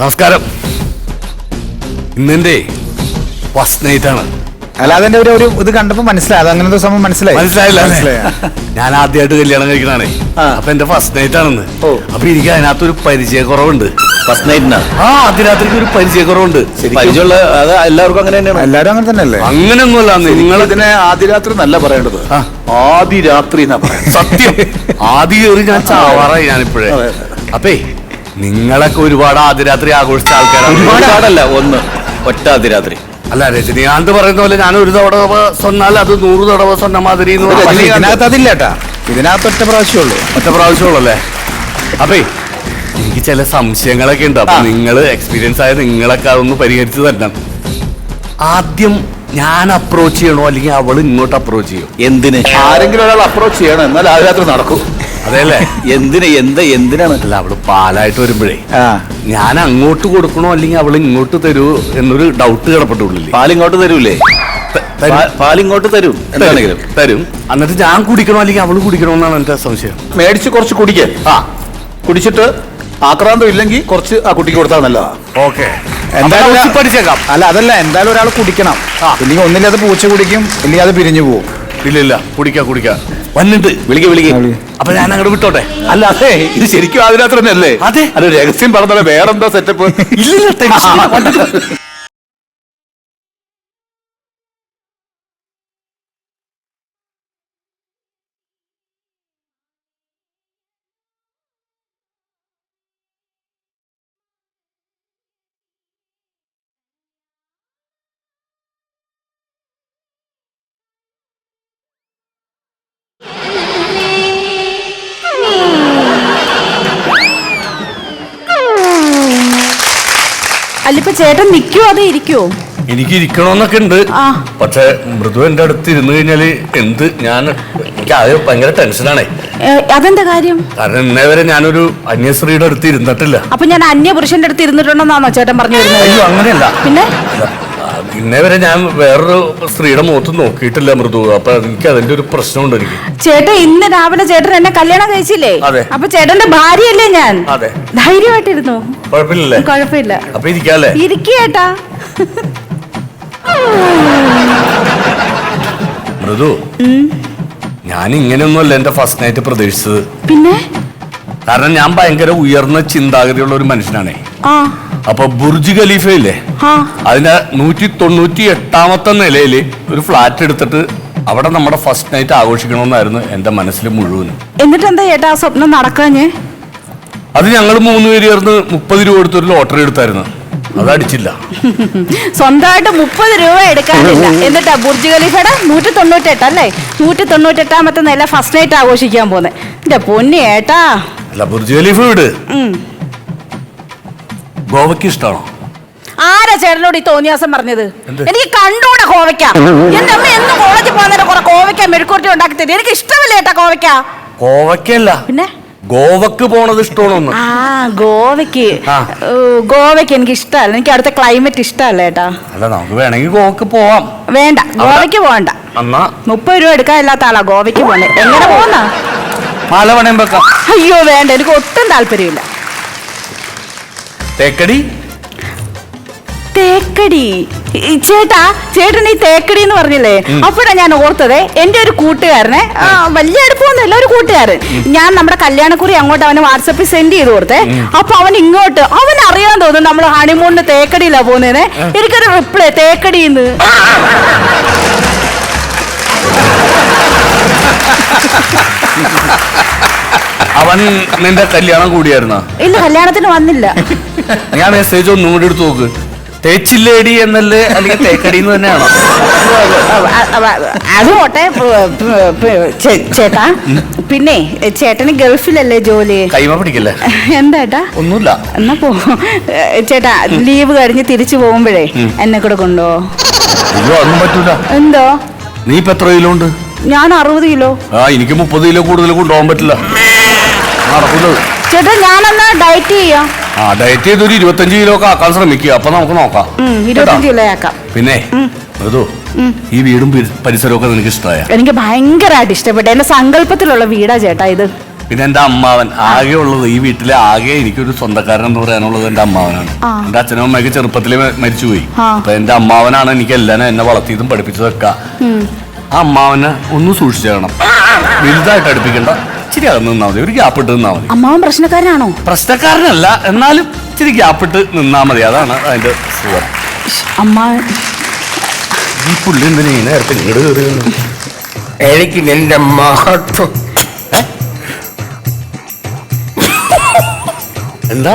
നമസ്കാരം. ഇന്നെന്റെ first night ആണ്. അല്ലാതെ ഒരു ഒരു ഇത് കണ്ടപ്പോ മനസ്സിലായി. അങ്ങനെ അങ്ങനത്തെ സംഭവം മനസ്സിലായി. മനസ്സിലായില്ല മനസ്സിലായി. ഞാൻ ആദ്യമായിട്ട് കല്യാണം കഴിക്കണാണേ. അപ്പൊ എന്റെ ഫസ്റ്റ് നൈറ്റ് ആണെന്ന്. അപ്പൊ എനിക്ക് അതിനകത്തൊരു പരിചയക്കുറവുണ്ട്. ഫസ്റ്റ് നൈറ്റിനാ ആ? അതിനകത്തേക്ക് ഒരു പരിചയക്കുറവുണ്ട്. പരിചയമുള്ള അത് എല്ലാവർക്കും അങ്ങനെ തന്നെയാണ്. എല്ലാരും അങ്ങനെ തന്നെയല്ലേ? അങ്ങനെയൊന്നുമല്ല നിങ്ങൾ ഇതിനെ ആദ്യ രാത്രി നല്ല പറയേണ്ടത്. ആ. ആദ്യ രാത്രി സത്യം. ആദ്യ കയറി ഞാൻ ചാവാറായി ഞാനിപ്പോഴേ. അപ്പേ നിങ്ങളൊക്കെ ഒരുപാട് ആദ്യരാത്രി ആഘോഷിച്ച ആൾക്കാരാണ്. ഒരുപാടല്ല ഒന്ന്. ഒറ്റ ആദ്യരാത്രി. അല്ല രജനീകാന്ത് പറയുന്ന പോലെ ഞാൻ ഒരു തവണ സ്വന്നാൽ അത് നൂറ് തവണ സ്വന്ന മാതിരി ഇതിനകത്ത് അതില്ല കേട്ടാ. ഇതിനകത്ത് ഒറ്റ പ്രാവശ്യമുള്ളൂ. ഒറ്റ പ്രാവശ്യമുള്ളല്ലേ അപ്പേ എനിക്ക് ചില സംശയങ്ങളൊക്കെ ഉണ്ട്. അപ്പൊ നിങ്ങൾ എക്സ്പീരിയൻസ് ആയ നിങ്ങളൊക്കെ അതൊന്ന് പരിഹരിച്ചു തരണം. ആദ്യം ഞാൻ അപ്രോച്ച് ചെയ്യണോ? അല്ലെങ്കിൽ അവൾ ഇങ്ങോട്ട് അപ്രോച്ച് ചെയ്യോ? എന്തിന്? ആരെങ്കിലും ഒരാൾ അപ്രോച്ച് ചെയ്യണം. എന്നാൽ ആ രാത്രി നടക്കും. അതെല്ലേ എന്തിന് എന്താ എന്തിനാണ്? അല്ല അവൾ പാലായിട്ട് വരുമ്പോഴേ ഞാൻ അങ്ങോട്ട് കൊടുക്കണോ അല്ലെങ്കിൽ അവൾ ഇങ്ങോട്ട് തരൂ എന്നൊരു ഡൗട്ട് കിടപ്പെട്ടുള്ളില്ലേ പാലിങ്ങോട്ട് തരൂലേ? പാലിങ്ങോട്ട് തരും എന്താണെങ്കിലും. തരും. എന്നിട്ട് ഞാൻ കുടിക്കണോ അല്ലെങ്കിൽ അവൾ കുടിക്കണോ എന്നാണ് എന്റെ സംശയം. മേടിച്ച് കുറച്ച് കുടിക്കേ. ആ കുടിച്ചിട്ട് ആക്രാന്തം ഇല്ലെങ്കിൽ കുറച്ച് ആ കുട്ടിക്ക് കൊടുത്താൽ നല്ലതാ. ഓക്കെ. എന്തായാലും പഠിച്ചേക്കാം. അല്ല അതല്ല എന്തായാലും ഒരാൾ കുടിക്കണം. ഇല്ലെങ്കിൽ ഒന്നില്ലാതെ പൂച്ച കുടിക്കും ഇല്ലെങ്കിൽ അത് പിരിഞ്ഞു പോകും ഇല്ല ഇല്ല കുടിക്കാം കുടിക്കാം. വന്നിട്ട് വിളിക്ക വിളിക്ക. വിളി. അപ്പൊ ഞാൻ അങ്ങോട്ട് വിട്ടോട്ടെ? അല്ല അതെ ഇത് ശരിക്കും അതിനകത്ത് തന്നെയല്ലേ? അതെ. അത് രഹസ്യം പറഞ്ഞാലേ വേറെന്താ സെറ്റപ്പ് ഇല്ലില്ല ടെൻഷൻ ഇല്ല, വന്നിട്ട് അല്ല ഇപ്പൊ ചേട്ടൻ നിക്കോ അതേ ഇരിക്കോ എനിക്ക് ഇരിക്കണമെന്നൊക്കെ ഉണ്ട്. പക്ഷെ മൃദു എന്റെ അടുത്ത് ഇരുന്ന് കഴിഞ്ഞാൽ എന്ത് ഞാൻ എനിക്ക് ആദ്യം ഭയങ്കര ടെൻഷനാണേ. അതെന്താ കാര്യം? കാരണം ഇന്നേ വരെ ഞാനൊരു അന്യശ്രീയുടെ അടുത്ത് ഇരുന്നിട്ടില്ല. അപ്പൊ ഞാൻ അന്യ പുരുഷന്റെ അടുത്ത് ഇരുന്നിട്ടുണ്ടെന്നാണോ ചേട്ടൻ പറഞ്ഞു വരുന്നത്? അയ്യോ അങ്ങനെയല്ല. പിന്നെ? ഇന്നേ വരെ ഞാൻ വേറൊരു സ്ത്രീയുടെ മുഖത്ത് നോക്കിയിട്ടില്ല മൃദു. അപ്പൊ എനിക്ക് അതിന്റെ ഒരു പ്രശ്നമുണ്ട് എനിക്ക്. ചേട്ടൻ ഇന്ന് രാവിലെ ചേട്ടൻ എന്നെ കല്യാണം കഴിച്ചില്ലേ? അതെ. അപ്പൊ ചേട്ടന്റെ ഭാര്യയല്ലേ ഞാൻ? അതെ. ധൈര്യമായിട്ടിരുന്നു? കുഴപ്പമില്ലല്ലേ? കുഴപ്പമില്ല. അപ്പൊ ഇരിക്കാല്ലേ ഇരിക്കേട്ടാ മൃദു ഞാൻ ഇങ്ങനെയൊന്നുമല്ല എന്റെ ഫസ്റ്റ് നൈറ്റ് പ്രതീക്ഷിച്ചത്. പിന്നെ? കാരണം ഞാൻ ഭയങ്കര ഉയർന്ന ചിന്താഗതിയുള്ള ഒരു മനുഷ്യനാണേ. അപ്പൊ ബുർജ് ഖലീഫ ഇല്ലേ അതിന്റെ നൂറ്റി തൊണ്ണൂറ്റി എട്ടാമത്തെ നിലയിൽ ഒരു ഫ്ലാറ്റ് എടുത്തിട്ട് അവിടെ നമ്മുടെ ഫസ്റ്റ് നൈറ്റ് ആഘോഷിക്കണമെന്നായിരുന്നു എന്റെ മനസ്സിൽ മുഴുവൻ എന്നിട്ട് എന്താ ഏട്ടാ ആ സ്വപ്നം നടക്കാഞ്ഞേ? അത് ഞങ്ങൾ മൂന്ന് പേര് ചേർന്ന് മുപ്പത് രൂപ എടുത്തൊരു ലോട്ടറി എടുത്തായിരുന്നു. അത് അടിച്ചില്ല. സ്വന്തമായിട്ട് മുപ്പത് രൂപ എടുക്കാനില്ല. എന്നിട്ടാ ബുർജ് ഖലീഫയുടെ നൂറ്റി തൊണ്ണൂറ്റെട്ട് അല്ലേ? നൂറ്റി തൊണ്ണൂറ്റെട്ടാമത്തെ നില ഫസ്റ്റ് നൈറ്റ് ആഘോഷിക്കാൻ പോന്നെ. എന്റെ പൊന്നി ഏട്ടാ. അല്ല ബുർജ് ഖലീഫ വീട്. ഗോവയ്ക്ക് ഇഷ്ടമാണോ ആരാ ചേട്ടനോട് ഈ തോന്നിയാസം പറഞ്ഞത്? എനിക്ക് കണ്ടൂടെ കോവയ്ക്ക എന്റെ അമ്മ എന്ന് കോളേജിൽ പോകുന്നതിന് കുറെ കോവയ്ക്ക മെഴുക്കുരുട്ടി ഉണ്ടാക്കി തരും. എനിക്ക് ഇഷ്ടമില്ല ഏട്ടാ കോവയ്ക്ക കോവയ്ക്കല്ല പിന്നെ? ഗോവക്ക് പോണത് ഇഷ്ടമാണോ ആ ഗോവയ്ക്ക്. ഗോവയ്ക്ക് എനിക്ക് ഇഷ്ടമല്ല. എനിക്ക് അവിടുത്തെ ക്ലൈമറ്റ് ഇഷ്ടമല്ല ഏട്ടാ അല്ല നമുക്ക് വേണമെങ്കിൽ ഗോവക്ക് പോവാം. വേണ്ട. ഗോവയ്ക്ക് പോകണ്ട മുപ്പത് രൂപ എടുക്കാനില്ലാത്ത ആളാ ഗോവയ്ക്ക് പോണേ എങ്ങനെ പോന്ന? അയ്യോ വേണ്ട. എനിക്ക് ഒട്ടും താല്പര്യമില്ല. തേക്കടി? തേക്കടി. ചേട്ടാ ചേട്ടൻ ഈ തേക്കടി എന്ന് പറഞ്ഞില്ലേ? അപ്പോഴാ ഞാൻ ഓർത്തത് എന്റെ ഒരു കൂട്ടുകാരനെ വലിയ അടുപ്പമൊന്നുമില്ല ഒരു കൂട്ടുകാരൻ. ഞാൻ നമ്മുടെ കല്യാണക്കുറി അങ്ങോട്ട് അവന് വാട്സപ്പിൽ സെൻഡ് ചെയ്ത് കൊടുത്തേ. അപ്പൊ അവൻ ഇങ്ങോട്ട് അവൻ അറിയാൻ തോന്നുന്നു നമ്മൾ ഹണിമൂണിന് തേക്കടിയിലാ പോകുന്നതിന് എനിക്കൊരു റിപ്ലൈ തേക്കടിന്ന് അവൻ നിന്റെ കല്യാണം കൂടിയായിരുന്ന? ഇല്ല കല്യാണത്തിന് വന്നില്ല. ഞാൻ മെസ്സേജ് ഒന്നും കൂടി എടുത്ത് നോക്ക്. തേച്ചില്ലേടി എന്നല്ലേ? അല്ലെങ്കിൽ തേക്കടി എന്ന് തന്നെയാണോ? അത് പോട്ടെ ചേട്ടാ. പിന്നെ ചേട്ടന് ഗൾഫിലല്ലേ ജോലി? കൈമ പിടിക്കല്ലേ? എന്താ ഒന്നുമില്ല. എന്നാ പോ. ചേട്ടാ ലീവ് കഴിഞ്ഞ് തിരിച്ചു പോകുമ്പോഴേ എന്നെ കൂടെ കൊണ്ടോ അയ്യോ അതും പറ്റൂല. എന്തോ? നീ ഇപ്പൊ എത്ര കിലോ ഉണ്ട് ഞാൻ അറുപത് കിലോ. ആ എനിക്ക് മുപ്പത് കിലോ കൂടുതൽ കൊണ്ടുപോകാൻ പറ്റില്ല. നടക്കുന്നത്. ചേട്ടാ ഞാനെന്നാ ഡയറ്റ് ചെയ്യാം. ആ ഡയറ്റ് ചെയ്ത് ഒരു ഇരുപത്തഞ്ച് കിലോ ഒക്കെ ആക്കാൻ ശ്രമിക്കുക. അപ്പൊ നമുക്ക് നോക്കാം. ഇരുപത്തഞ്ച് കിലോ ആക്കാം. പിന്നെ മൃദു ഈ വീടും പരി- പരിസരവും ഒക്കെ നിനക്ക് ഇഷ്ടമായ? എനിക്ക് ഭയങ്കരമായിട്ട് ഇഷ്ടപ്പെട്ടു. എന്റെ സങ്കല്പത്തിലുള്ള വീടാ ചേട്ടാ ഇത്. പിന്നെ എന്റെ അമ്മാവൻ. ആകെ ഉള്ളത് ഈ വീട്ടിലെ ആകെ എനിക്കൊരു സ്വന്തക്കാരൻ എന്ന് പറയാനുള്ളത് എന്റെ അമ്മാവനാണ്. എന്റെ അച്ഛനും അമ്മയൊക്കെ ചെറുപ്പത്തിൽ മരിച്ചുപോയി. അപ്പൊ എന്റെ അമ്മാവനാണ് എനിക്ക് എല്ലാം എന്നെ വളർത്തിയതും പഠിപ്പിച്ചതൊക്കെ. ആ അമ്മാവനെ ഒന്ന് സൂക്ഷിച്ചേക്കണം വലുതായിട്ട് അടുപ്പിക്കണ്ട. ഇച്ചിരി അകന്ന് നിന്നാ മതി. ഒരു ഗ്യാപ്പ് ഇട്ട് നിന്നാ മതി. അമ്മാവൻ പ്രശ്നക്കാരനാണോ? പ്രശ്നക്കാരനല്ല. എന്നാലും ഇച്ചിരി ഗ്യാപ്പ് ഇട്ട് നിന്നാ മതി. അതാണ് അതിന്റെ സുഖം. അമ്മ ഈ പുള്ളി എന്തിനാ ഈ നേരത്തെ ഇങ്ങോട്ട് കയറി വന്നത്? എനിക്ക് നിന്റെ മഹത്വം എന്താ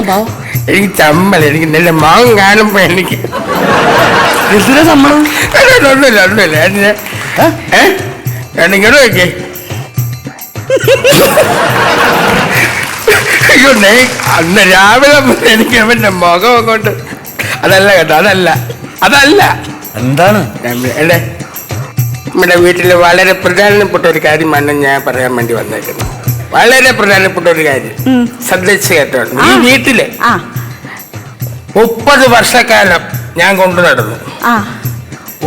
എനിക്ക് ചമ്മൽ എനിക്ക് നിന്റെ കാണുമ്പോ എനിക്ക് എന്തിനാ സമ്മതം ഒന്നുമില്ല ഒന്നുമില്ല. എന്നെ ഏ? എന്നിങ്ങോട്ട് നോക്കിയേ അയ്യോ നേ അന്ന് രാവിലെ എനിക്ക് അവന്റെ മുഖം അങ്ങോട്ട് അതല്ല കേട്ടോ അതല്ല അതല്ല. എന്താണ്? അല്ലേ എടേ നമ്മുടെ വീട്ടിൽ വളരെ പ്രധാനപ്പെട്ട ഒരു കാര്യമാണ് ഞാൻ പറയാൻ വേണ്ടി വന്നേക്കുന്നത്. വളരെ പ്രധാനപ്പെട്ട ഒരു കാര്യം. ശ്രദ്ധിച്ച് കേട്ടോ ഈ വീട്ടിൽ ആ. മുപ്പത് വർഷക്കാലം ഞാൻ കൊണ്ടു നടന്നു. ആ.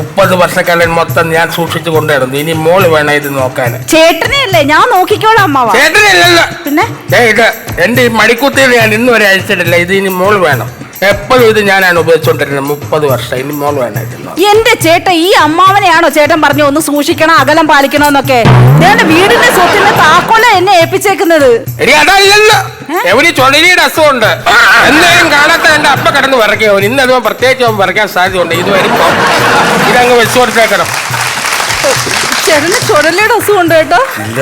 മുപ്പത് വർഷക്കാലം മൊത്തം ഞാൻ സൂക്ഷിച്ചു കൊണ്ടായിരുന്നു ഇനി മോൾ വേണം ഇത് നോക്കാൻ. ചേട്ടനെ അല്ലേ ഞാൻ നോക്കിക്കോളാം അമ്മാവ. ചേട്ടനല്ലല്ലോ പിന്നെ? ഇത് എന്റെ ഈ മടിക്കുത്തിയിൽ ഞാൻ ഇന്നുവരെ അയച്ചിട്ടില്ല. ഇത് ഇനി മോൾ വേണം. എപ്പോഴും ഇത് ഞാനാണ് ഉപയോഗിച്ചുകൊണ്ടിരുന്നത് മുപ്പത് വർഷം. ഇനി മോൾ വേണം ഇത് നോക്കാൻ. എന്റെ ചേട്ടൻ ഈ അമ്മാവനെയാണോ ചേട്ടൻ പറഞ്ഞു ഒന്ന് സൂക്ഷിക്കണം അകലം പാലിക്കണം എന്നൊക്കെ ഞാൻ വീടിന്റെ സ്വത്തിന്റെ താക്കോല എന്നെ ഏൽപ്പിച്ചേക്കുന്നത്. എടി അതല്ലല്ലോ. എവന് ചൊടലിയുടെ അസുഖമുണ്ട്? എന്തായാലും കാണാത്ത എന്റെ അപ്പ കിടന്ന് വിറക്കിയോ ഇന്ന് അതും പ്രത്യേകിച്ച് അവൻ വിറക്കാൻ സാധ്യതയുണ്ട്. ഇത് വരുമ്പോ ഇതങ്ങ് വെച്ചു കൊടുത്തേക്കണം ചേട്ടന് ചുടലയുടെ അസുഖമുണ്ട് കേട്ടോ.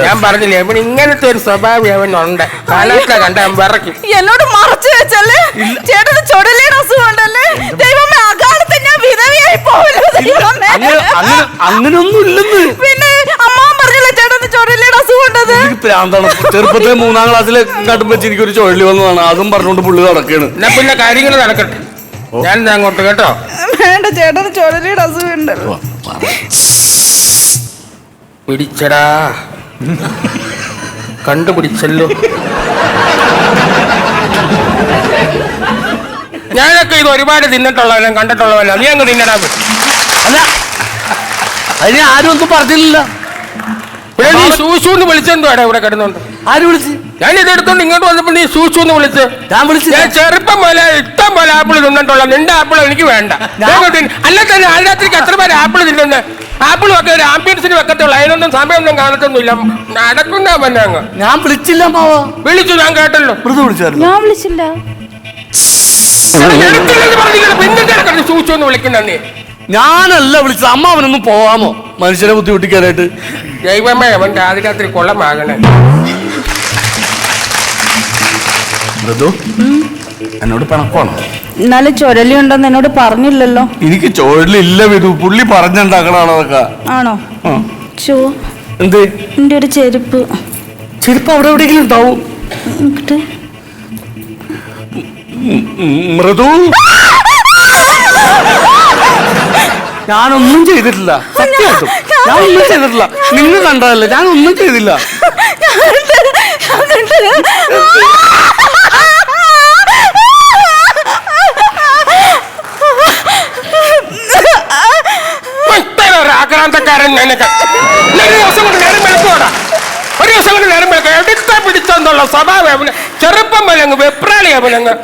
ഞാൻ പറഞ്ഞില്ലേ അവൻ ഇങ്ങനത്തെ ഒരു സ്വഭാവം അവനുണ്ട്. കാലാവസ്ഥ കണ്ട അവൻ വിറയ്ക്കും. എന്നോട് മറച്ചു വെച്ചല്ലേ? ചേട്ടന് ചുടലയുടെ അസുഖമുണ്ടല്ലേ ദൈവമേ അകാലത്ത് ഞാൻ വിധവയായി പോകല്ലോ ദൈവമേ. അങ്ങനെ അങ്ങനെ അങ്ങനെയൊന്നും ഇല്ലെന്ന്. പിന്നെ അമ്മ പറഞ്ഞില്ലേ ചേട്ടന് ചുടലയുടെ അസുഖമുണ്ടത് പ്രാന്താണ് ചെറുപ്പത്തിലെ മൂന്നാം ക്ലാസ്സിലെ കണ്ടും വെച്ച് എനിക്കൊരു ചുഴലി വന്നതാണ്. അതും പറഞ്ഞുകൊണ്ട് പുള്ളി നടക്കാണ്. എന്നാ പിന്നെ കാര്യങ്ങൾ നടക്കട്ടെ. ഞാൻ അങ്ങോട്ട് കേട്ടോ. വേണ്ട ചേട്ടന് അസുഖം അസുഖമുണ്ട് പിടിച്ചടാ. കണ്ടുപിടിച്ചല്ലോ. ഞാനൊക്കെ ഇത് ഒരുപാട് തിന്നിട്ടുള്ളവനും കണ്ടിട്ടുള്ളവനോ നീ അങ്ങ് തിന്നടാ. അല്ല. അതിന് ആരും ഒന്നും പറഞ്ഞില്ല പിന്നെ നീ സൂസു എന്ന് വിളിച്ചെന്തുവാടാ ഇവിടെ കിടന്നുണ്ട് ആര് വിളിച്ച്? ഞാൻ ഇത് എടുത്തോണ്ട് ഇങ്ങോട്ട് വന്നപ്പോ നീ സൂസു എന്ന് വിളിച്ച്. ഞാൻ വിളിച്ചു ഞാൻ ചെറുപ്പം പോലെ ഇഷ്ടം പോലെ ആപ്പിൾ തിന്നിട്ടുള്ള നിന്റെ ആപ്പിൾ എനിക്ക് വേണ്ട. അല്ല തന്നെ ആരാത്രിക്ക് എത്ര പേര് ആപ്പിൾ തിന്നുന്നത് ആപ്പിൾ ഒക്കെ ഒരു ആംബിയൻസിന് വെക്കത്തുള്ളൂ. അതിനൊന്നും സമയമൊന്നും കാണത്തൊന്നുമില്ല. നടക്കുന്ന പിന്നെ അങ്ങ്. ഞാൻ വിളിച്ചില്ല മാവോ. വിളിച്ചു ഞാൻ കേട്ടല്ലോ. മൃദു വിളിച്ചായിരുന്നു. ഞാൻ വിളിച്ചില്ല. പിന്നെ സൂച്ചു എന്ന് വിളിക്കുന്ന ഞാനല്ല വിളിച്ചത്. അമ്മ അവനൊന്നും പോവാമോ? മനുഷ്യനെ ബുദ്ധിമുട്ടിക്കാനായിട്ട്. ദൈവമേ അവൻ ആദ്യരാത്രി കൊള്ളമാകണേ. മൃദു എന്നോട് പിണക്കമാണോ എന്നാലും ചുരലി ഉണ്ടെന്ന് എന്നോട് പറഞ്ഞില്ലല്ലോ. എനിക്ക് ചുഴലില്ല വിധു. പുള്ളി പറഞ്ഞുണ്ടാക്കണാണോ അതൊക്കെ. ആണോ. ചോ എന്ത്? എന്റെ ഒരു ചെരുപ്പ്. ചെരുപ്പ് അവിടെ എവിടെയെങ്കിലും ഉണ്ടാവും? മൃദു? ഞാനൊന്നും ചെയ്തിട്ടില്ല. സത്യമായിട്ടും ഞാൻ ഒന്നും ചെയ്തിട്ടില്ല. നിങ്ങൾ കണ്ടതല്ല? ഞാൻ ഒന്നും ചെയ്തില്ല ഇത്തരം ഒരു ആക്രാന്തക്കാരൻ നിനക്ക്. ഒരു ദിവസം കൊണ്ട് നേരം വെളുക്കോടാ ഒരു ദിവസം കൊണ്ട് നേരം വെളുക്കുക. എടുത്ത പിടിച്ചെന്നുള്ള സ്വഭാവം ചെറുപ്പം പോലെ അങ്ങ് വെപ്രാളി അവനങ്ങ്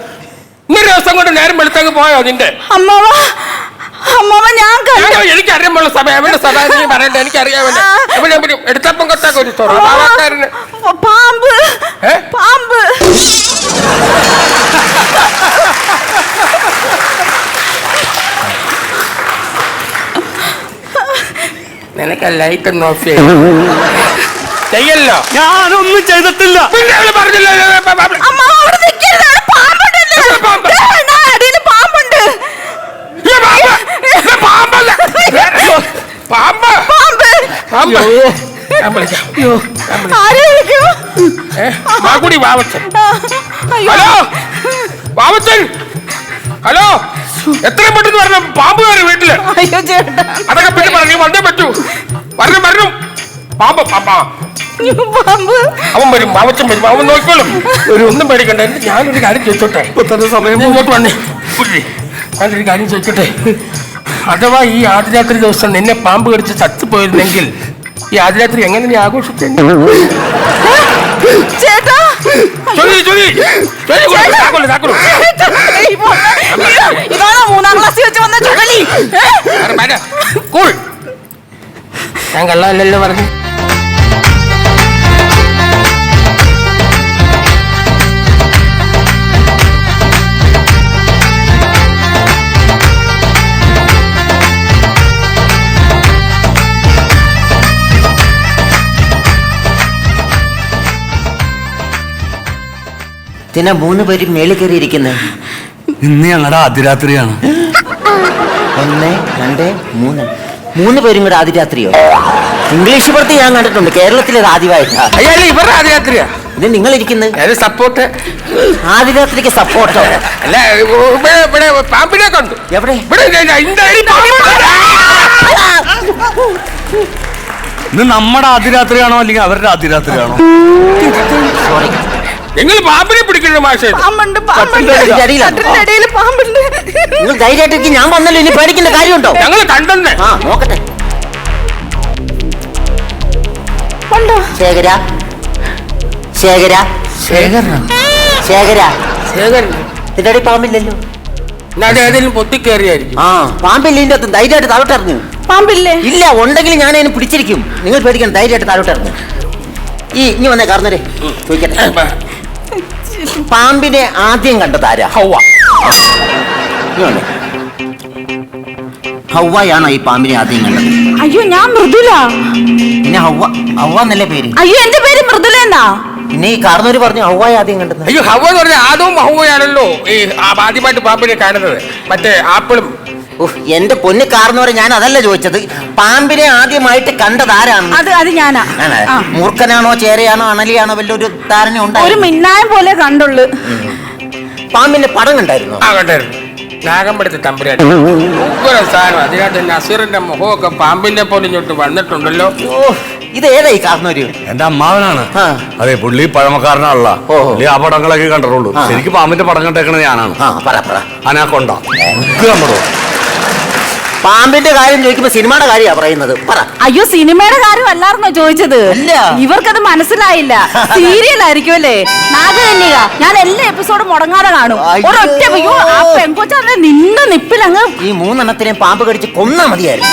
ഇന്നൊരു ദിവസം കൊണ്ട് നേരം വെളുത്തങ്ങ് പോയോ നിന്റെ? അമ്മാവ അമ്മാവ ഞാൻ എനിക്ക് എനിക്കറിയുമ്പോൾ സഭ അവന്റെ സഭ നീ പറയണ്ട? എനിക്കറിയാവന്നെ അവനെ അവന് എടുത്തപ്പം കൊത്തൊക്കെ ഒരു സ്വഭാവക്കാരന്. പാമ്പ്? പാമ്പ്. നിനക്ക് ലൈറ്റ് ഒന്ന് ഓഫ് ചെയ്യല്ലോ. ഞാനൊന്നും ചെയ്തിട്ടില്ല. പിന്നെ അവൾ പറഞ്ഞില്ല? അമ്മാവ അവിടെ നിൽക്കരുത് അവിടെ പാമ്പുണ്ടല്ലോ ഇവിടെ പാമ്പ്. ദേ, ദാ പാമ്പുണ്ട്. പാമ്പല്ല. പാമ്പ്. പാമ്പ്. പാമ്പ്. ഞാൻ വിളിക്കാം. ആരെ വിളിക്കൂ ഏ? മാക്കുടി വാവച്ചൻ. അയ്യോ. ഹലോ? വാവച്ചൻ. ഹലോ? എത്രയും പെട്ടെന്ന് വരണം. പാമ്പ് കയറി വീട്ടിൽ. അയ്യോ ചേട്ടാ. അതൊക്കെ പിന്നെ പറഞ്ഞു വന്നേ പറ്റൂ. വരണം വരണം പാമ്പ് പാമ്പാ പാമ്പ്. അവൻ വരും പാവച്ചൻ വരും. അവൻ നോക്കിക്കോളും. ഒരു ഒന്നും പേടിക്കണ്ട. എന്റെ ഞാനൊരു കാര്യം ചോദിച്ചോട്ടെ? ഇപ്പൊ തന്നെ സമയം ഇങ്ങോട്ട് വന്നേ. പുള്ളി ഞാനൊരു കാര്യം ചോദിച്ചോട്ടെ അഥവാ ഈ ആദ്യരാത്രി ദിവസം നിന്നെ പാമ്പ് കടിച്ച് ചത്തുപോയിരുന്നെങ്കിൽ ഈ ആദ്യരാത്രി എങ്ങനെ നീ ആഘോഷിച്ചു? ചേട്ടാ ഇതാണോ മൂന്നാം ക്ലാസ്സിൽ വെച്ച് വന്ന ചുഴലി. ഞാൻ കള്ളല്ലോ പറഞ്ഞു പിന്നെ മൂന്ന് പേരും മേളിൽ കയറിയിരിക്കുന്നത് ഇന്ന് ഞങ്ങളുടെ അതിരാത്രിയാണ് ഒന്ന് രണ്ട് മൂന്ന്. മൂന്ന് പേരും കൂടെ ആദിരാത്രിയോ ഇംഗ്ലീഷ് പുറത്ത് ഞാൻ കണ്ടിട്ടുണ്ട്. കേരളത്തിലെ ആദ്യമായിട്ടാണ് ആദ്യമായിട്ടാ അയ്യല്ല ഇവരുടെ ആദ്യരാത്രിയാ. ഇത് നിങ്ങൾ ഇരിക്കുന്നത് ഞാൻ സപ്പോർട്ട് ആദിരാത്രിക്ക് സപ്പോർട്ടോ അല്ല ഇവിടെ ഇവിടെ പാമ്പിനെ കണ്ടു. എവിടെ? ഇവിടെ ഇല്ല, ഇല്ല, ഇന്റെ ഈ പാമ്പ്. ഇന്ന് നമ്മുടെ അതിരാത്രിയാണോ അല്ലെങ്കിൽ അവരുടെ അതിരാത്രിയാണോ സോറി നിങ്ങൾ പാമ്പിനെ പിടിക്കണ്ട മാഷേ? പാമ്പുണ്ട് പാമ്പുണ്ട്. പാമ്പുണ്ട്. നിങ്ങൾ ധൈര്യമായിട്ട് ഞാൻ വന്നല്ലോ ഇനി പേടിക്കേണ്ട കാര്യമുണ്ടോ? ഞങ്ങൾ കണ്ടെന്ന്. ആ നോക്കട്ടെ. ഉണ്ടോ ശേഖര ശേഖര ശേഖര. ശേഖരൻ. ഇതിന്റെ പാമ്പില്ലല്ലോ. പൊത്തിക്കേറിയായിരിക്കും ആ അകത്ത്? ധൈര്യമായിട്ട് താഴോട്ടിറങ്ങു. പാമ്പില്ലേ? ഇല്ല ഉണ്ടെങ്കിൽ ഞാൻ അതിനെ പിടിച്ചിരിക്കും. നിങ്ങൾ പേടിക്കണം ധൈര്യമായിട്ട് താഴോട്ടിറങ്ങു. ഈ ഇനി വന്നേ കാർന്നരെ. ചോദിക്കട്ടെ. പാമ്പിനെ ആദ്യം കണ്ടത് ആരാ? ഹൗവ. ഹൗവയാണോ ഈ പാമ്പിനെ ആദ്യം കണ്ടത്. അയ്യോ ഞാൻ മൃദുല. പിന്നെ ഹൗവ ഹൗവ എന്നല്ലേ പേര്? അയ്യോ എന്റെ പേര് മൃദുല എന്നാ? പിന്നെ ഈ കാർന്നൂര് പറഞ്ഞു ഹൗവയെ ആദ്യം കണ്ടത്. അയ്യോ ഹൗവ എന്ന് പറഞ്ഞാൽ ആദവും ഹൗവയാണല്ലോ. ഈ ആ- ആദ്യമായിട്ട് പാമ്പിനെ കാണുന്നത്. മറ്റേ ആപ്പിളും എന്റെ പൊന്ന് കാർന്നവരെ ഞാൻ അതല്ല ചോദിച്ചത്. പാമ്പിനെ ആദ്യമായിട്ട് കണ്ടത് ആരാണ്? അത് അത് ഞാനാ. മൂർഖനാണോ ചേരയാണോ അണലിയാണോ വല്ലൊരു ധാരണ ഉണ്ടോ ഒരു മിന്നായം പോലെ കണ്ടുള്ളു. പാമ്പിന്റെ പടം കണ്ടായിരുന്നോ? ആ കണ്ടായിരുന്നു. നാഗമ്പടത്തെ തമ്പുരാൻ. ഉഗ്ര സാധനം. അതിനകത്ത് നസീറിന്റെ മുഖമൊക്കെ പാമ്പിന്റെ പോലെ ഇങ്ങോട്ട് വന്നിട്ടുണ്ടല്ലോ. ഓ ഇത് ഏതായി കാർന്നൂര്? എന്റെ അമ്മാവനാണ്. അതെ പുള്ളി പഴമക്കാരനാണല്ല. പുള്ളി ആ പടങ്ങളൊക്കെ കണ്ടിട്ടുള്ളൂ. ശരിക്കും പാമ്പിന്റെ പടം കണ്ടേക്കണത് ഞാനാണ്. ആ പറ പറ. അനാക്കൊണ്ട. കണ്ടോ പാമ്പിന്റെ കാര്യം ചോദിക്കുമ്പോ സിനിമയുടെ കാര്യമാ പറയുന്നത്. പറ. അയ്യോ സിനിമയുടെ കാര്യം അല്ലായിരുന്നോ ചോദിച്ചത്? അല്ല. ഇവർക്കത് മനസ്സിലായില്ല. സീരിയൽ ആയിരിക്കും അല്ലേ? നാഗകന്യക ഞാൻ എല്ലാ എപ്പിസോഡും മുടങ്ങാതെ കാണും. അയ്യോ. ഒരൊറ്റ അയ്യോ ആ പെൺകൊച്ചാന്നെ നിന്ന നിപ്പിലങ്ങ് ഈ മൂന്നെണ്ണത്തിനെയും പാമ്പ് കടിച്ച് കൊന്നാ മതിയായിരുന്നു.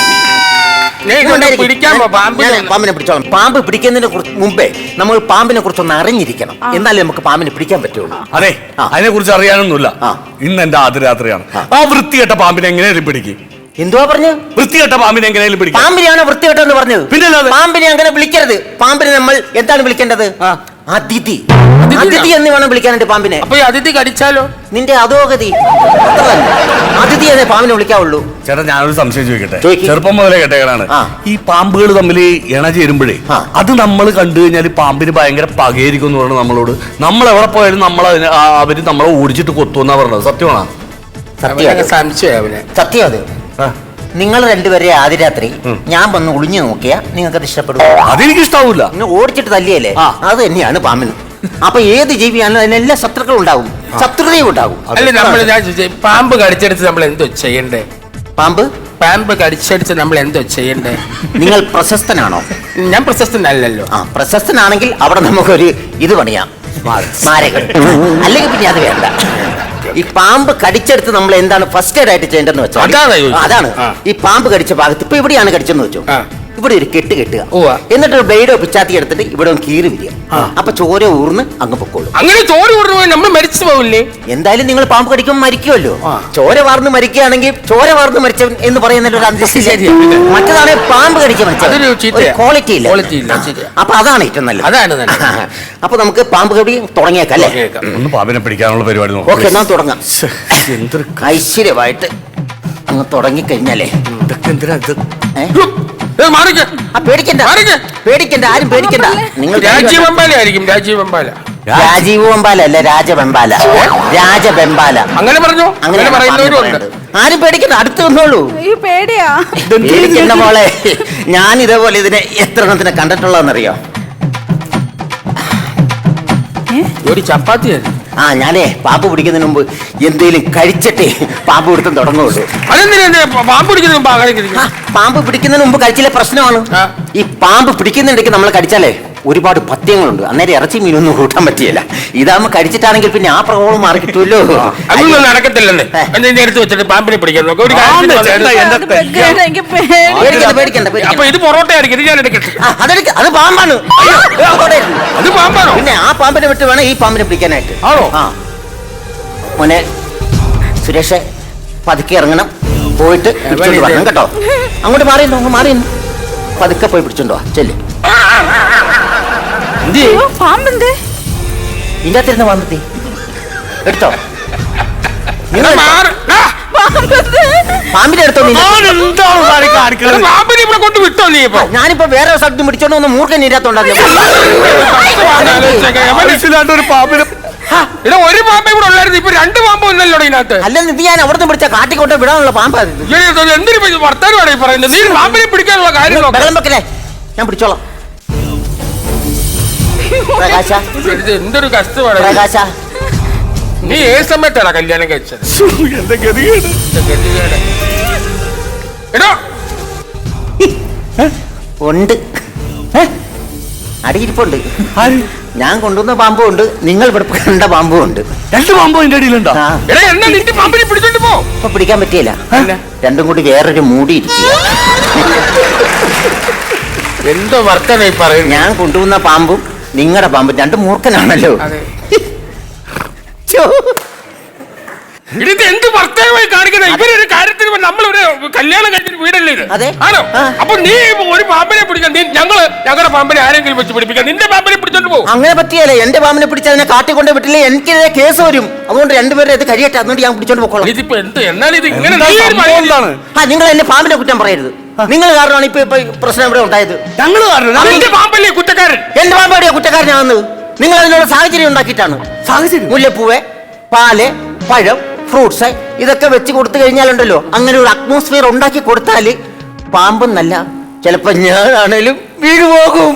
നീ പിടിക്കാൻ പോ, പാമ്പിനെ. ഞാൻ പാമ്പിനെ പിടിച്ചോളാം. പാമ്പ് പിടിക്കുന്നതിന് കുറിച്ച് മുമ്പേ നമ്മൾ പാമ്പിനെ കുറിച്ച് ഒന്ന് അറിഞ്ഞിരിക്കണം. എന്നാലേ നമുക്ക് പാമ്പിനെ പിടിക്കാൻ പറ്റുള്ളൂ. അതെ ആ. അതിനെ കുറിച്ച് അറിയാനൊന്നുമില്ല. ആ. ഇന്ന് എന്റെ ആദ്യരാത്രിയാണ് ആ. ആ വൃത്തികെട്ട പാമ്പിനെ എങ്ങനെ പിടിക്കും? എന്തുവാ പറഞ്ഞു? വൃത്തികെട്ട പാമ്പിനെ എങ്ങനെയും പിടിക്കും? പാമ്പിനെയാണോ വൃത്തികെട്ടെന്ന് പറഞ്ഞത്? പിന്നല്ലാതെ? പാമ്പിനെ അങ്ങനെ വിളിക്കരുത്. പാമ്പിനെ നമ്മൾ എന്താണ് വിളിക്കേണ്ടത്? ആ. അതിഥി? അതിഥി എന്ന് വേണം വിളിക്കാനായിട്ട് പാമ്പിനെ. അപ്പൊ ഈ അതിഥി കടിച്ചാലോ? നിന്റെ അധോഗതി. അതിഥി അതെ പാമ്പിനെ വിളിക്കാവുള്ളൂ. ചേട്ടാ ഞാനൊരു സംശയം ചോദിക്കട്ടെ? ചെറുപ്പം മുതലേ കേട്ടേക്കാണ് ഈ പാമ്പുകൾ തമ്മിൽ ഇണ ചേരുമ്പോഴേ അത് നമ്മൾ കണ്ടു കഴിഞ്ഞാൽ പാമ്പിന് ഭയങ്കര പകയായിരിക്കും എന്ന് പറഞ്ഞു നമ്മളോട് നമ്മൾ എവിടെ പോയാലും നമ്മൾ അവർ നമ്മളെ ഓടിച്ചിട്ട് കൊത്തുമെന്നാ പറഞ്ഞത്. സത്യമാണോ? സത്യം സത്യം അത്. നിങ്ങൾ രണ്ടുപേരെ ആദ്യ രാത്രി ഞാൻ വന്ന് ഒളിഞ്ഞു നോക്കിയാ നിങ്ങൾക്ക് ഇഷ്ടപ്പെടും. അതെനിക്ക് ഇഷ്ടാവൂല പിന്നെ ഓടിച്ചിട്ട് തല്ലിയല്ലേ? അത് തന്നെയാണ് പാമ്പിന്. അപ്പൊ ഏത് ജീവിയാണോ അതിനെല്ലാം ശത്രുക്കളും ഉണ്ടാവും. ശത്രുതയും ഉണ്ടാവും. അല്ല നമ്മൾ ഞാൻ പാമ്പ് കടിച്ചെടുത്ത് നമ്മൾ എന്തോ ചെയ്യണ്ടേ? പാമ്പ്? പാമ്പ് കടിച്ചടിച്ച് നമ്മൾ എന്തോ ചെയ്യണ്ടേ? നിങ്ങൾ പ്രശസ്തനാണോ? ഞാൻ പ്രശസ്തനല്ലല്ലോ. ആ പ്രശസ്തനാണെങ്കിൽ അവിടെ നമുക്കൊരു ഇത് പണിയാം. സ്മാരകം അല്ലെങ്കിൽ പിന്നെ അത് വേണ്ട. ഈ പാമ്പ് കടിച്ചെടുത്ത് നമ്മൾ എന്താണ് ഫസ്റ്റ് എയ്ഡ് ആയിട്ട് ചെയ്യേണ്ടതെന്ന് വെച്ചാൽ അതാണോ ഈ പാമ്പ് കടിച്ച ഭാഗത്ത് ഇപ്പൊ ഇവിടെയാണ് കടിച്ചെന്ന് വെച്ചു. ഇവിടെ ഒരു കെട്ട് കെട്ടുക. എന്നിട്ട് ഒരു ബ്ലേഡോ പിച്ചാത്തി എടുത്തിട്ട് ഇവിടെ ഒന്ന് കീറി വിരിക. അപ്പൊ ചോര ഊർന്ന് അങ്ങ് പൊക്കോളും. അങ്ങനെ ചോര ഊർന്ന് പോയി നമ്മൾ മരിച്ചു പോകില്ലേ എന്തായാലും നിങ്ങൾ പാമ്പ് കടിക്കുമ്പോൾ മരിക്കുമല്ലോ ചോര വാർന്ന് മരിക്കുകയാണെങ്കിൽ ചോര വാർന്ന് മരിച്ചവൻ എന്ന് പറയുന്ന ഒരു അന്തരീക്ഷം പിന്നെ. പാമ്പ് കടിച്ച. ക്വാളിറ്റി ഇല്ല. ക്വാളിറ്റി ഇല്ല. അപ്പൊ അതാണ് ഏറ്റവും നല്ലത്. അതാണ്. അപ്പൊ നമുക്ക് പാമ്പ് കടി തുടങ്ങിയേക്കാം അല്ലേ? പാമ്പിനെ പിടിക്കാനുള്ള പരിപാടി ഓക്കെ എന്നാ തുടങ്ങാം. ഐശ്വര്യമായിട്ട് അങ്ങ് തുടങ്ങിക്കഴിഞ്ഞാലേ. ഇതൊക്കെ എന്തിനാ ഇത്? ഏ? പേടിക്കണ്ട. പേടിക്കണ്ട ആരും പേടിക്കണ്ട. നിങ്ങൾ രാജീവ് വെമ്പാല ആയിരിക്കും രാജീവ് രാജീവ് അല്ല രാജബെമ്പാല. രാജബെമ്പാല. അങ്ങനെ പറഞ്ഞു? അങ്ങനെ. ആരും പേടിക്കണ്ട അടുത്ത് വന്നോളൂ. ഈ പേടിയാ. പേടിക്കണ്ട മോളെ? ഞാൻ ഇതേപോലെ ഇതിനെ എത്ര എണ്ണത്തിനെ കണ്ടിട്ടുള്ളതെന്നറിയോ? ഒരു ചപ്പാത്തി ആ ഞാനേ പാമ്പ് പിടിക്കുന്നതിന് മുമ്പ് എന്തേലും കഴിച്ചിട്ടേ പാമ്പ് പിടുത്തം തുടങ്ങുള്ളൂ അതെന്തിനാ പാമ്പ് പിടിക്കുന്ന മുമ്പ് അങ്ങനെ ആ, പാമ്പ് പിടിക്കുന്നതിന് മുമ്പ് കഴിച്ചില്ലേ പ്രശ്നമാണ്? ആ. ഈ പാമ്പ് പിടിക്കുന്നിടയ്ക്ക് നമ്മൾ കടിച്ചാലേ ഒരുപാട് പത്യങ്ങളുണ്ട് അന്നേരം ഇറച്ചി മീനൊന്നും കൂട്ടാൻ പറ്റിയല്ല. ഇതാമ കഴിച്ചിട്ടാണെങ്കിൽ പിന്നെ ആ പ്രോബ്ലം മാറി കിട്ടുമല്ലോ. അതൊന്നും നടക്കത്തില്ലെന്നേ. എടുത്ത് വെച്ചിട്ട് പാമ്പിനെ പിടിക്കാൻ നോക്കാം. ഒരു ചേട്ടാ. എന്റെ എനിക്ക് പേടി. പേടിക്കണ്ട പേടിക്കണ്ട അപ്പൊ ഇത് പൊറോട്ട ആയിരിക്കും ഇത് ഞാൻ എടുക്കട്ടെ. ആ, അതെടുക്ക അത് പാമ്പാണ്. അയ്യോ, അങ്ങോട്ടേ ഇരുന്നു. അത് പാമ്പാണോ? പിന്നെ ആ പാമ്പിനെ വിട്ട് വേണം ഈ പാമ്പിനെ പിടിക്കാനായിട്ട്. ആണോ? ആ. മോനെ സുരേഷ് പതുക്കെ ഇറങ്ങണം. പോയിട്ട് പിടിച്ചോണ്ട് വരണം കേട്ടോ. അങ്ങോട്ട് മാറിയുന്നു? അങ്ങ് മാറിയുന്നു? പതുക്കെ പോയി പിടിച്ചോണ്ടോ ചെല്ല്. അയ്യോ, പാമ്പെന്തേ? ഇതിന്റെ അകത്തിരുന്ന് പാമ്പത്തി എടുത്തോ. നീ എടാ, മാറ്. ആ, പാമ്പെന്തേ? പാമ്പിനെ എടുത്തോ നീ. എന്താണ് സാറേ എടാ, കാണിക്കണത്. പാമ്പിനെ ഇവിടെ കൊണ്ട് വിട്ടോ നീ ഇപ്പൊ. ഞാനിപ്പോ വേറെ സ്ഥലത്ത് പിടിച്ചോണ്ട് വന്ന് മൂർഖൻ ഇരാത്തോണ്ടായിരുന്നു മനസ്സിലാണ്ട് ഒരു പാമ്പിനെ ഇവിടെ ഒരു പാമ്പ് ഇവിടെ ഉള്ളായിരുന്നു. ഇപ്പൊ രണ്ട് പാമ്പ് ഒന്നല്ലോ ഇതിനകത്ത്. അല്ലെന്ന് ഇത് ഞാൻ അവിടുന്ന് പിടിച്ച കാട്ടിക്കോട്ടെ വിടാനുള്ള പാമ്പാ ഇയ്യോ, ഇത് എന്തിനു ഈ പറയുന്നത്? നീ പാമ്പിനെ പിടിക്കാനുള്ള കാര്യം നോക്ക്. വെക്കലേ ഞാൻ പിടിച്ചോളാം. പ്രകാശ. എന്തൊരു കഷ്ടമാണ്. പ്രകാശ. നീ ഏത് സമയത്താണ് കല്യാണം കഴിച്ചത്? എന്റെ ഗതികേട്. ഗതികേട്. എടോ. ഉണ്ട്. അടിയിരിപ്പുണ്ട്. ആര്? ഞാൻ കൊണ്ടുവന്ന പാമ്പും ഉണ്ട്. നിങ്ങൾ ഇവിടെ കണ്ട പാമ്പും ഉണ്ട്. രണ്ട് പാമ്പും എന്റെ അടിയിലുണ്ടോ? എടാ എന്നാ നിന്റെ പാമ്പിനെ പിടിച്ചോണ്ട് പോ. ഇപ്പൊ പിടിക്കാൻ പറ്റിയില്ല. രണ്ടും കൂടി വേറൊരു മൂടി ഇരിക്കുക എന്തോ വർത്തനായി പറയും ഞാൻ കൊണ്ടുവന്ന പാമ്പും നിങ്ങളുടെ പാമ്പ് രണ്ട് മൂർഖനാണല്ലോ ഛോ. ഇത് എന്ത് വർത്തനമായി കാണിക്കുന്ന? ഇവരൊരു കാര്യത്തിന് നമ്മളൊരു കല്യാണം കഴിഞ്ഞ വീടല്ലേ ഇത് അതെ. ആണോ? ആ. അപ്പൊ നീ ഒരു പാമ്പിനെ പിടിക്കാൻ നീ ഞങ്ങൾ ഞങ്ങളുടെ പാമ്പിനെ ആരെങ്കിലും വെച്ച് പിടിപ്പിക്കാം. നിന്റെ പാമ്പിനെ പിടിച്ചോണ്ട് പോകും അങ്ങനെ പറ്റിയല്ലേ എന്റെ പാമ്പിനെ പിടിച്ച് അതിനെ കാട്ടിക്കൊണ്ട് വിട്ടില്ലേ? എനിക്കെതിരെ കേസ് വരും. അതുകൊണ്ട് രണ്ടുപേരും ഇത് കഴിയട്ടെ അതുകൊണ്ട് ഞാൻ പിടിച്ചോണ്ട് പോക്കോളാം. ഇതിപ്പോ എന്ത്? എന്നാൽ ഇത് ഇങ്ങനെ എന്താ നീ ഒരു സംഭവം എന്താണ്? ആ നിങ്ങൾ എന്റെ പാമ്പിനെ കുറ്റം പറയരുത്. നിങ്ങൾ കാരണമാണ് ഇപ്പൊ ഇപ്പൊ ഈ പ്രശ്നം ഇവിടെ ഉണ്ടായത്. ഞങ്ങൾ കാരണം നിന്റെ പാമ്പല്ലേ കുറ്റക്കാരൻ? എന്റെ പാമ്പാടിയാ കുറ്റക്കാരനാണെന്ന്? നിങ്ങൾ അതിനുള്ള സാഹചര്യം ഉണ്ടാക്കിയിട്ടാണ്. സാഹചര്യം? മുല്ലപ്പൂവ് പാൽ പഴം ഫ്രൂട്ട്സ് ഇതൊക്കെ വെച്ച് കൊടുത്തു കഴിഞ്ഞാലുണ്ടല്ലോ. അങ്ങനെ ഒരു അറ്റ്മോസ്ഫിയർ ഉണ്ടാക്കി കൊടുത്താൽ പാമ്പെന്നല്ല ചിലപ്പോൾ ഞാനാണേലും വീട് പോകും